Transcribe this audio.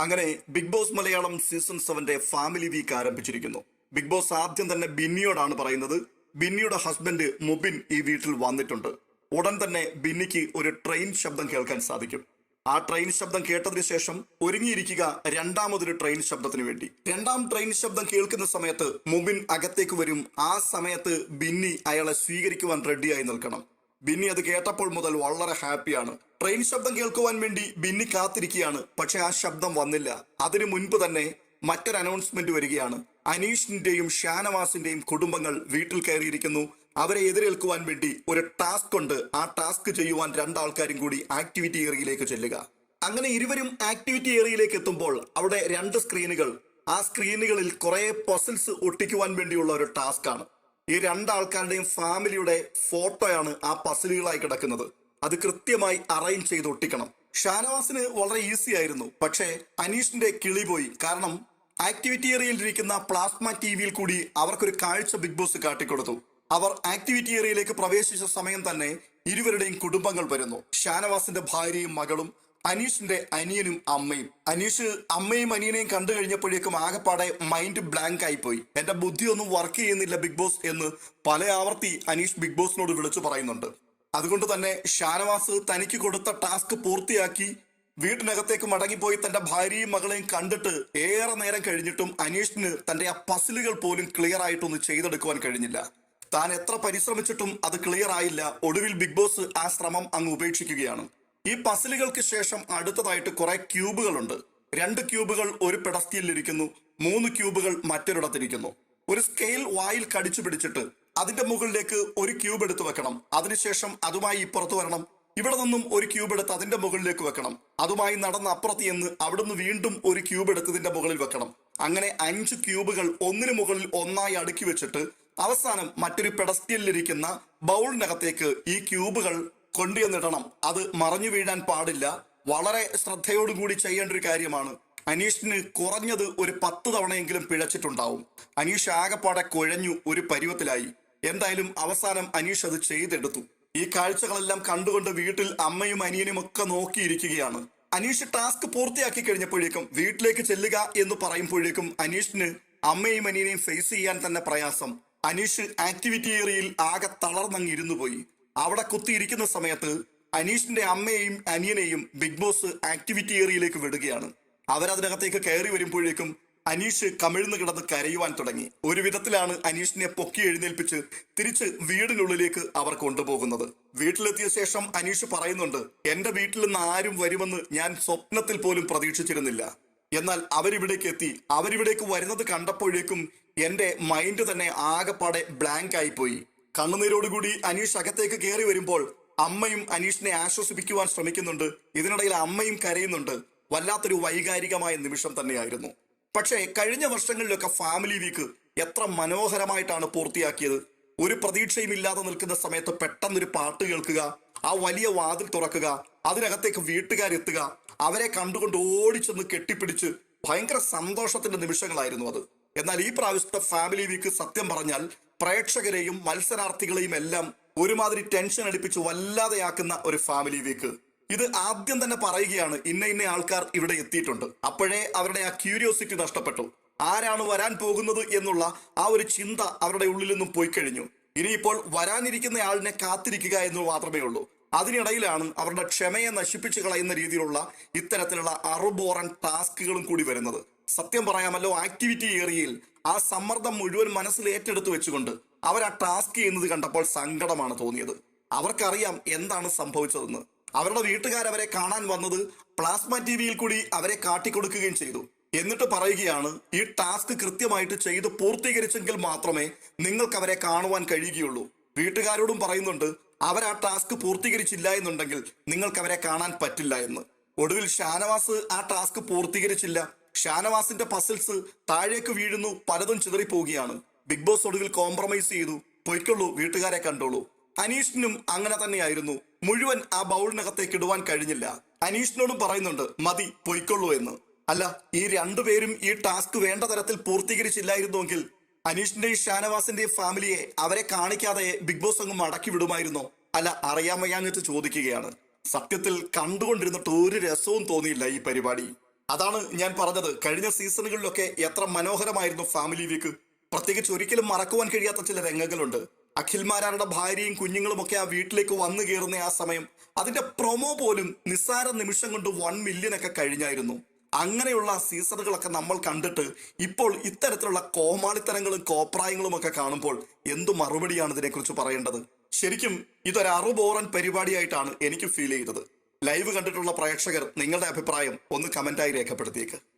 അങ്ങനെ Big Boss Malayalam season സെവന്റെ family week ആരംഭിച്ചിരിക്കുന്നു. ബിഗ് ബോസ് ആദ്യം തന്നെ ബിന്നിയോടാണ് പറയുന്നത്. ബിന്നിയുടെ ഹസ്ബൻഡ് മുബിൻ ഈ വീട്ടിൽ വന്നിട്ടുണ്ട്. ഉടൻ തന്നെ ബിന്നിക്ക് ഒരു ട്രെയിൻ ശബ്ദം കേൾക്കാൻ സാധിക്കും. ആ ട്രെയിൻ ശബ്ദം കേട്ടതിന് ശേഷം ഒരുങ്ങിയിരിക്കുക രണ്ടാമതൊരു ട്രെയിൻ ശബ്ദത്തിന് വേണ്ടി. രണ്ടാം ട്രെയിൻ ശബ്ദം കേൾക്കുന്ന സമയത്ത് മുബിൻ അകത്തേക്ക് വരും. ആ സമയത്ത് ബിന്നി അയാളെ സ്വീകരിക്കുവാൻ റെഡിയായി നിൽക്കണം. ബിന്നി അത് കേട്ടപ്പോൾ മുതൽ വളരെ ഹാപ്പിയാണ്. ട്രെയിൻ ശബ്ദം കേൾക്കുവാൻ വേണ്ടി ബിന്നി കാത്തിരിക്കുകയാണ്. പക്ഷെ ആ ശബ്ദം വന്നില്ല. അതിനു മുൻപ് തന്നെ മറ്റൊരു അനൗൺസ്മെന്റ് വരികയാണ്. അനീഷിന്റെയും ഷാനവാസിന്റെയും കുടുംബങ്ങൾ വീട്ടിൽ കയറിയിരിക്കുന്നു. അവരെ എതിരേൽക്കുവാൻ വേണ്ടി ഒരു ടാസ്ക് ഉണ്ട്. ആ ടാസ്ക് ചെയ്യുവാൻ രണ്ടാൾക്കാരും കൂടി ആക്ടിവിറ്റി ഏരിയയിലേക്ക് ചെല്ലുക. അങ്ങനെ ഇരുവരും ആക്ടിവിറ്റി ഏറിയയിലേക്ക് എത്തുമ്പോൾ അവിടെ രണ്ട് സ്ക്രീനുകൾ ആ സ്ക്രീനുകളിൽ കുറെ പസിൽസ് ഒട്ടിക്കുവാൻ വേണ്ടിയുള്ള ഒരു ടാസ്ക് ആണ്. ഈ രണ്ടാൾക്കാരുടെയും ഫാമിലിയുടെ ഫോട്ടോയാണ് ആ പസിലുകളായി കിടക്കുന്നത്. അത് കൃത്യമായി അറേഞ്ച് ചെയ്ത് ഒട്ടിക്കണം. ഷാനവാസിന് വളരെ ഈസി ആയിരുന്നു. പക്ഷേ അനീഷിന്റെ കിളി പോയി. കാരണം ആക്ടിവിറ്റി ഏരിയയിൽ ഇരിക്കുന്ന പ്ലാസ്മ ടി വിയിൽ കൂടി അവർക്കൊരു കാഴ്ച ബിഗ് ബോസ് കാട്ടിക്കൊടുത്തു. അവർ ആക്ടിവിറ്റി ഏരിയയിലേക്ക് പ്രവേശിച്ച സമയം തന്നെ ഇരുവരുടെയും കുടുംബങ്ങൾ വരുന്നു. ഷാനവാസിന്റെ ഭാര്യയും മകളും അനീഷിന്റെ അനിയനും അമ്മയും. അനീഷ് അമ്മയും അനിയനെയും കണ്ടു കഴിഞ്ഞപ്പോഴേക്കും ആകെപ്പാടെ മൈൻഡ് ബ്ലാങ്ക് ആയി പോയി എന്റെ ബുദ്ധി ഒന്നും വർക്ക് ചെയ്യുന്നില്ല ബിഗ് ബോസ് എന്ന് പല ആവർത്തി അനീഷ് ബിഗ് ബോസിനോട് വിളിച്ചു പറയുന്നുണ്ട്. അതുകൊണ്ട് തന്നെ ഷാനവാസ് തനിക്ക് കൊടുത്ത ടാസ്ക് പൂർത്തിയാക്കി വീട്ടിനകത്തേക്ക് മടങ്ങിപ്പോയി തന്റെ ഭാര്യയും മകളെയും കണ്ടിട്ട് ഏറെ നേരം കഴിഞ്ഞിട്ടും അനീഷിന് തന്റെ ആ പസിലുകൾ പോലും ക്ലിയർ ആയിട്ടൊന്ന് ചെയ്തെടുക്കുവാൻ കഴിഞ്ഞില്ല. താൻ എത്ര പരിശ്രമിച്ചിട്ടും അത് ക്ലിയർ ആയില്ല. ഒടുവിൽ ബിഗ് ബോസ് ആ ശ്രമം അങ്ങ് ഉപേക്ഷിക്കുകയാണ്. ഈ പസിലുകൾക്ക് ശേഷം അടുത്തതായിട്ട് കുറെ ക്യൂബുകളുണ്ട്. രണ്ട് ക്യൂബുകൾ ഒരു പെടസ്റ്റിയിലിരിക്കുന്നു മൂന്ന് ക്യൂബുകൾ മറ്റൊരിടത്തിരിക്കുന്നു. ഒരു സ്കെയിൽ വായിൽ കടിച്ചു പിടിച്ചിട്ട് അതിന്റെ മുകളിലേക്ക് ഒരു ക്യൂബ് എടുത്ത് വെക്കണം. അതിനുശേഷം അതുമായി ഇപ്പുറത്ത് വരണം. ഇവിടെ നിന്നും ഒരു ക്യൂബ് എടുത്ത് അതിന്റെ മുകളിലേക്ക് വെക്കണം. അതുമായി നടന്ന അപ്പുറത്ത് എന്ന് അവിടുന്ന് വീണ്ടും ഒരു ക്യൂബ് എടുത്തതിന്റെ മുകളിൽ വെക്കണം. അങ്ങനെ അഞ്ച് ക്യൂബുകൾ ഒന്നിനു മുകളിൽ ഒന്നായി അടുക്കി വെച്ചിട്ട് അവസാനം മറ്റൊരു പെടസ്റ്റിയിലിരിക്കുന്ന ബൗളിനകത്തേക്ക് ഈ ക്യൂബുകൾ കൊണ്ടുവന്നിടണം അത് മറഞ്ഞു വീഴാൻ പാടില്ല. വളരെ ശ്രദ്ധയോടുകൂടി ചെയ്യേണ്ട ഒരു കാര്യമാണ്. അനീഷിന് കുറഞ്ഞത് ഒരു പത്ത് തവണയെങ്കിലും പിഴച്ചിട്ടുണ്ടാവും. അനീഷ് ആകെപ്പാടെ കുഴഞ്ഞു ഒരു പരുവത്തിലായി. എന്തായാലും അവസാനം അനീഷ് അത് ചെയ്തെടുത്തു. ഈ കാഴ്ചകളെല്ലാം കണ്ടുകൊണ്ട് വീട്ടിൽ അമ്മയും അനിയനും ഒക്കെ നോക്കിയിരിക്കുകയാണ്. അനീഷ് ടാസ്ക് പൂർത്തിയാക്കി കഴിഞ്ഞപ്പോഴേക്കും വീട്ടിലേക്ക് ചെല്ലുക എന്ന് പറയുമ്പോഴേക്കും അനീഷിന് അമ്മയും അനിയനെയും ഫേസ് ചെയ്യാൻ തന്നെ പ്രയാസം. അനീഷ് ആക്ടിവിറ്റി ഏരിയയിൽ ആകെ തളർന്നങ്ങിരുന്നു പോയി. അവിടെ കുത്തിയിരിക്കുന്ന സമയത്ത് അനീഷിന്റെ അമ്മയെയും അനിയനെയും ബിഗ് ബോസ് ആക്ടിവിറ്റി ഏരിയയിലേക്ക് വിടുകയാണ്. അവരതിനകത്തേക്ക് കയറി വരുമ്പോഴേക്കും അനീഷ് കമിഴ്ന്നു കിടന്ന് കരയുവാൻ തുടങ്ങി. ഒരു വിധത്തിലാണ് അനീഷിനെ പൊക്കി എഴുന്നേൽപ്പിച്ച് തിരിച്ച് വീടിനുള്ളിലേക്ക് അവർ കൊണ്ടുപോകുന്നത്. വീട്ടിലെത്തിയ ശേഷം അനീഷ് പറയുന്നുണ്ട് എന്റെ വീട്ടിൽ നിന്ന് ആരും വരുമെന്ന് ഞാൻ സ്വപ്നത്തിൽ പോലും പ്രതീക്ഷിച്ചിരുന്നില്ല. എന്നാൽ അവരിവിടേക്ക് എത്തി. അവരിവിടേക്ക് വരുന്നത് കണ്ടപ്പോഴേക്കും എന്റെ മൈൻഡ് തന്നെ ആകെപ്പാടെ ബ്ലാങ്ക് ആയിപ്പോയി. കണ്ണുനീരോടുകൂടി അനീഷ് അകത്തേക്ക് കയറി വരുമ്പോൾ അമ്മയും അനീഷിനെ ആശ്വസിപ്പിക്കുവാൻ ശ്രമിക്കുന്നുണ്ട്. ഇതിനിടയിൽ അമ്മയും കരയുന്നുണ്ട്. വല്ലാത്തൊരു വൈകാരികമായ നിമിഷം തന്നെയായിരുന്നു. പക്ഷേ കഴിഞ്ഞ വർഷങ്ങളിലൊക്കെ ഫാമിലി വീക്ക് എത്ര മനോഹരമായിട്ടാണ് പൂർത്തിയാക്കിയത്. ഒരു പ്രതീക്ഷയും ഇല്ലാതെ നിൽക്കുന്ന സമയത്ത് പെട്ടെന്നൊരു പാട്ട് കേൾക്കുക ആ വലിയ വാതിൽ തുറക്കുക അതിനകത്തേക്ക് വീട്ടുകാരെത്തുക അവരെ കണ്ടുകൊണ്ട് ഓടിച്ചെന്ന് കെട്ടിപ്പിടിച്ച് ഭയങ്കര സന്തോഷത്തിന്റെ നിമിഷങ്ങളായിരുന്നു അത്. എന്നാൽ ഈ പ്രാവശ്യത്തെ ഫാമിലി വീക്ക് സത്യം പറഞ്ഞാൽ പ്രേക്ഷകരെയും മത്സരാർത്ഥികളെയും എല്ലാം ഒരുമാതിരി ടെൻഷൻ അടിപ്പിച്ച് വല്ലാതെയാക്കുന്ന ഒരു ഫാമിലി വീക്ക് ഇത് ആദ്യം തന്നെ പറയുകയാണ് ഇന്ന ഇന്ന ആൾക്കാർ ഇവിടെ എത്തിയിട്ടുണ്ട്. അപ്പോഴേ അവരുടെ ആ ക്യൂരിയോസിറ്റി നഷ്ടപ്പെട്ടു. ആരാണ് വരാൻ പോകുന്നത് എന്നുള്ള ആ ഒരു ചിന്ത അവരുടെ ഉള്ളിൽ നിന്നും പോയി കഴിഞ്ഞു. ഇനിയിപ്പോൾ വരാനിരിക്കുന്ന ആളിനെ കാത്തിരിക്കുക എന്ന് മാത്രമേ ഉള്ളൂ. അതിനിടയിലാണ് അവരുടെ ക്ഷമയെ നശിപ്പിച്ചു കളയുന്ന രീതിയിലുള്ള ഇത്തരത്തിലുള്ള അറുബോറൻ ടാസ്കുകളും കൂടി വരുന്നത്. സത്യം പറയാമല്ലോ ആക്ടിവിറ്റി ഏരിയയിൽ ആ സമ്മർദ്ദം മുഴുവൻ മനസ്സിൽ ഏറ്റെടുത്തു വെച്ചുകൊണ്ട് അവർ ആ ടാസ്ക് ചെയ്യുന്നത് കണ്ടപ്പോൾ സങ്കടമാണ് തോന്നിയത്. അവർക്കറിയാം എന്താണ് സംഭവിച്ചതെന്ന്. അവരുടെ വീട്ടുകാരവരെ കാണാൻ വന്നത് പ്ലാസ്മ ടി വിയിൽ കൂടി അവരെ കാട്ടിക്കൊടുക്കുകയും ചെയ്തു. എന്നിട്ട് പറയുകയാണ് ഈ ടാസ്ക് കൃത്യമായിട്ട് ചെയ്ത് പൂർത്തീകരിച്ചെങ്കിൽ മാത്രമേ നിങ്ങൾക്ക് അവരെ കാണുവാൻ കഴിയുകയുള്ളൂ. വീട്ടുകാരോടും പറയുന്നുണ്ട് അവർ ആ ടാസ്ക് പൂർത്തീകരിച്ചില്ല എന്നുണ്ടെങ്കിൽ നിങ്ങൾക്ക് അവരെ കാണാൻ പറ്റില്ല എന്ന്. ഒടുവിൽ ഷാനവാസ് ആ ടാസ്ക് പൂർത്തീകരിച്ചില്ല. ഷാനവാസിന്റെ പസിൽസ് താഴേക്ക് വീഴുന്നു പലതും ചിതറിപ്പോവുകയാണ്. ബിഗ് ബോസ് ഒടുവിൽ കോംപ്രമൈസ് ചെയ്തു. പൊയ്ക്കൊള്ളൂ വീട്ടുകാരെ കണ്ടോളൂ. അനീഷിനും അങ്ങനെ തന്നെയായിരുന്നു. മുഴുവൻ ആ ബൗളിനകത്തേക്ക് ഇടുവാൻ കഴിഞ്ഞില്ല. അനീഷിനോടും പറയുന്നുണ്ട് മതി പൊയ്ക്കൊള്ളൂ എന്ന്. അല്ല ഈ രണ്ടുപേരും ഈ ടാസ്ക് വേണ്ട തരത്തിൽ പൂർത്തീകരിച്ചില്ലായിരുന്നുവെങ്കിൽ അനീഷിന്റെയും ഷാനവാസിന്റെയും ഫാമിലിയെ അവരെ കാണിക്കാതെ ബിഗ് ബോസ് അങ്ങ് മടക്കി വിടുമായിരുന്നോ. അല്ല അറിയാൻ വയ്യാഞ്ഞിട്ട് ചോദിക്കുകയാണ്. സത്യത്തിൽ കണ്ടുകൊണ്ടിരുന്നിട്ട് ഒരു രസവും തോന്നിയില്ല ഈ പരിപാടി. അതാണ് ഞാൻ പറഞ്ഞത്. കഴിഞ്ഞ സീസണുകളിലൊക്കെ എത്ര മനോഹരമായിരുന്നു ഫാമിലി വീക്ക്. പ്രത്യേകിച്ച് ഒരിക്കലും മറക്കുവാൻ കഴിയാത്ത ചില രംഗങ്ങളുണ്ട്. അഖിൽമാരാരുടെ ഭാര്യയും കുഞ്ഞുങ്ങളും ഒക്കെ ആ വീട്ടിലേക്ക് വന്നു കയറുന്ന ആ സമയം അതിന്റെ പ്രൊമോ പോലും നിസ്സാര നിമിഷം കൊണ്ട് വൺ മില്യൺ ഒക്കെ കഴിഞ്ഞായിരുന്നു. അങ്ങനെയുള്ള സീസണുകളൊക്കെ നമ്മൾ കണ്ടിട്ട് ഇപ്പോൾ ഇത്തരത്തിലുള്ള കോമാളിത്തരങ്ങളും കോപ്രായങ്ങളും ഒക്കെ കാണുമ്പോൾ എന്തു മറുപടിയാണ് ഇതിനെക്കുറിച്ച് പറയേണ്ടത്? ശരിക്കും ഇതൊരു അറുബോറൻ പരിപാടിയായിട്ടാണ് എനിക്ക് ഫീൽ ചെയ്തത്. ലൈവ് കണ്ടിട്ടുള്ള പ്രേക്ഷകർ നിങ്ങളുടെ അഭിപ്രായം ഒന്ന് കമന്റായി രേഖപ്പെടുത്തിയേക്ക്.